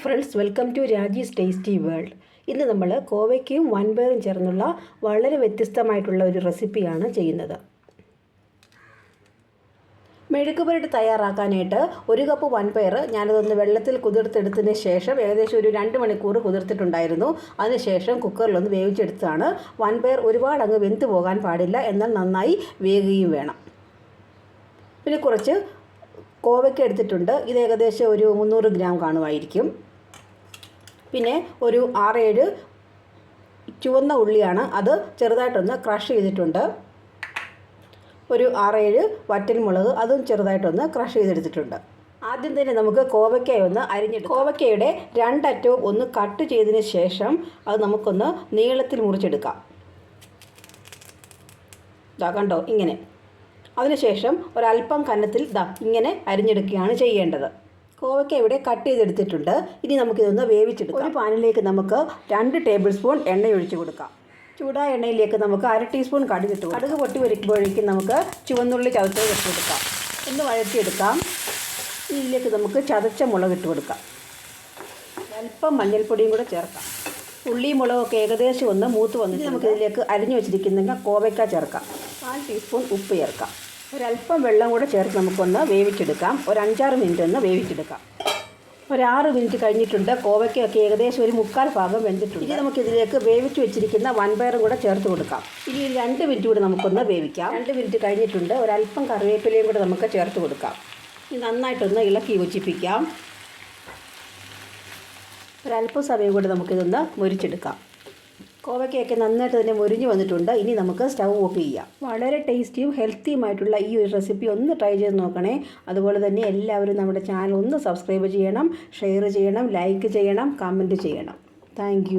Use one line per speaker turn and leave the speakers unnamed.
Friends welcome to Raji's tasty world ഇന്ന് നമ്മൾ കോവയ്ക്കയും വൻപയറും ചേർന്നുള്ള വളരെ വ്യത്യസ്തമായിട്ടുള്ള ഒരു റെസിപ്പിയാണ് ചെയ്യുന്നത്. മെഴുക്ക് പുരട്ട് തയ്യാറാക്കാനായിട്ട് ഒരു കപ്പ് വൻപയർ ഞാനതൊന്ന് വെള്ളത്തിൽ കുതിർത്തെടുത്തതിന് ശേഷം ഏകദേശം ഒരു രണ്ട് മണിക്കൂർ കുതിർത്തിട്ടുണ്ടായിരുന്നു. അതിനുശേഷം കുക്കറിലൊന്ന് വേവിച്ചെടുത്തതാണ് വൻപയർ ഒരുപാട് അങ്ങ് വെന്ത് പോകാൻ പാടില്ല എന്നാൽ നന്നായി വേകുകയും വേണം. പിന്നെ കുറച്ച് കോവയ്ക്ക എടുത്തിട്ടുണ്ട്. ഇത് ഏകദേശം ഒരു മുന്നൂറ് ഗ്രാം കാണുമായിരിക്കും. പിന്നെ ഒരു ആറേഴ് ചുവന്ന ഉള്ളിയാണ്. അത് ചെറുതായിട്ടൊന്ന് ക്രഷ് ചെയ്തിട്ടുണ്ട്. ഒരു ആറേഴ് വറ്റൽമുളക് അതും ചെറുതായിട്ടൊന്ന് ക്രഷ് ചെയ്തെടുത്തിട്ടുണ്ട്. ആദ്യം തന്നെ നമുക്ക് കോവയ്ക്കായ ഒന്ന് അരിഞ്ഞെടുക്കാം. കോവയ്ക്കയുടെ രണ്ടറ്റവും ഒന്ന് കട്ട് ചെയ്തതിന് ശേഷം അത് നമുക്കൊന്ന് നീളത്തിൽ മുറിച്ചെടുക്കാം. ഇതാ കണ്ടോ? ഇങ്ങനെ. അതിനുശേഷം ഒരല്പം കനത്തിൽ ദാ ഇങ്ങനെ അരിഞ്ഞെടുക്കുകയാണ് ചെയ്യേണ്ടത്. കോവയ്ക്ക ഇവിടെ കട്ട് ചെയ്തെടുത്തിട്ടുണ്ട്. ഇനി നമുക്കിതൊന്ന് വേവിച്ചെടുക്കാം. ഒരു പാനിലേക്ക് നമുക്ക് രണ്ട് ടേബിൾ സ്പൂൺ എണ്ണ ഒഴിച്ചു കൊടുക്കാം. ചൂടായ എണ്ണയിലേക്ക് നമുക്ക് അര ടീസ്പൂൺ കടുക് ഇട്ട് കടുക് പൊട്ടി വരുമ്പോഴേക്കും നമുക്ക് ചുവന്നുള്ളി ചതച്ചത് ഇട്ട് കൊടുക്കാം. ഒന്ന് വഴറ്റിയെടുക്കാം. ഇതിലേക്ക് നമുക്ക് ചതച്ച മുളക് ഇട്ട് കൊടുക്കാം. അല്പം മഞ്ഞൾപ്പൊടിയും കൂടെ ചേർക്കാം. ഉള്ളിയും മുളകൊക്കെ ഏകദേശം ഒന്ന് മൂത്ത് വന്നിട്ട് നമുക്ക് ഇതിലേക്ക് അരിഞ്ഞു വെച്ചിരിക്കുന്ന കോവയ്ക്ക ചേർക്കാം. കാൽ ടീസ്പൂൺ ഉപ്പ് ചേർക്കാം. ഒരല്പം വെള്ളം കൂടെ ചേർത്ത് നമുക്കൊന്ന് വേവിച്ചെടുക്കാം. ഒരു അഞ്ചാറ് മിനിറ്റ് ഒന്ന് വേവിച്ചെടുക്കാം. ഒരാറ് മിനിറ്റ് കഴിഞ്ഞിട്ടുണ്ട്. കോവയ്ക്കൊക്കെ ഏകദേശം ഒരു മുക്കാൽ ഭാഗം വെന്തിട്ടുണ്ട്. ഇനി നമുക്കിതിലേക്ക് വേവിച്ച് വെച്ചിരിക്കുന്ന വൻപയറും കൂടെ ചേർത്ത് കൊടുക്കാം. ഇനി ഒരു രണ്ട് മിനിറ്റ് കൂടി നമുക്കൊന്ന് വേവിക്കാം. രണ്ട് മിനിറ്റ് കഴിഞ്ഞിട്ടുണ്ട്. ഒരല്പം കറിവേപ്പിലയും കൂടെ നമുക്ക് ചേർത്ത് കൊടുക്കാം. ഇനി നന്നായിട്ടൊന്ന് ഇളക്കി യോജിപ്പിക്കാം. ഒരല്പം സമയം കൊണ്ട് നമുക്കിതൊന്ന് മുരിച്ചെടുക്കാം. കോവയ്ക്കയൊക്കെ നന്നായിട്ട് തന്നെ മുരിഞ്ഞ് വന്നിട്ടുണ്ട്. ഇനി നമുക്ക് സ്റ്റൗ ഓഫ് ചെയ്യാം. വളരെ ടേസ്റ്റിയും ഹെൽത്തിയുമായിട്ടുള്ള ഈ ഒരു റെസിപ്പി ഒന്ന് ട്രൈ ചെയ്ത് നോക്കണേ. അതുപോലെ തന്നെ എല്ലാവരും നമ്മുടെ ചാനൽ ഒന്ന് സബ്സ്ക്രൈബ് ചെയ്യണം ഷെയർ ചെയ്യണം ലൈക്ക് ചെയ്യണം കമന്റ് ചെയ്യണം. താങ്ക്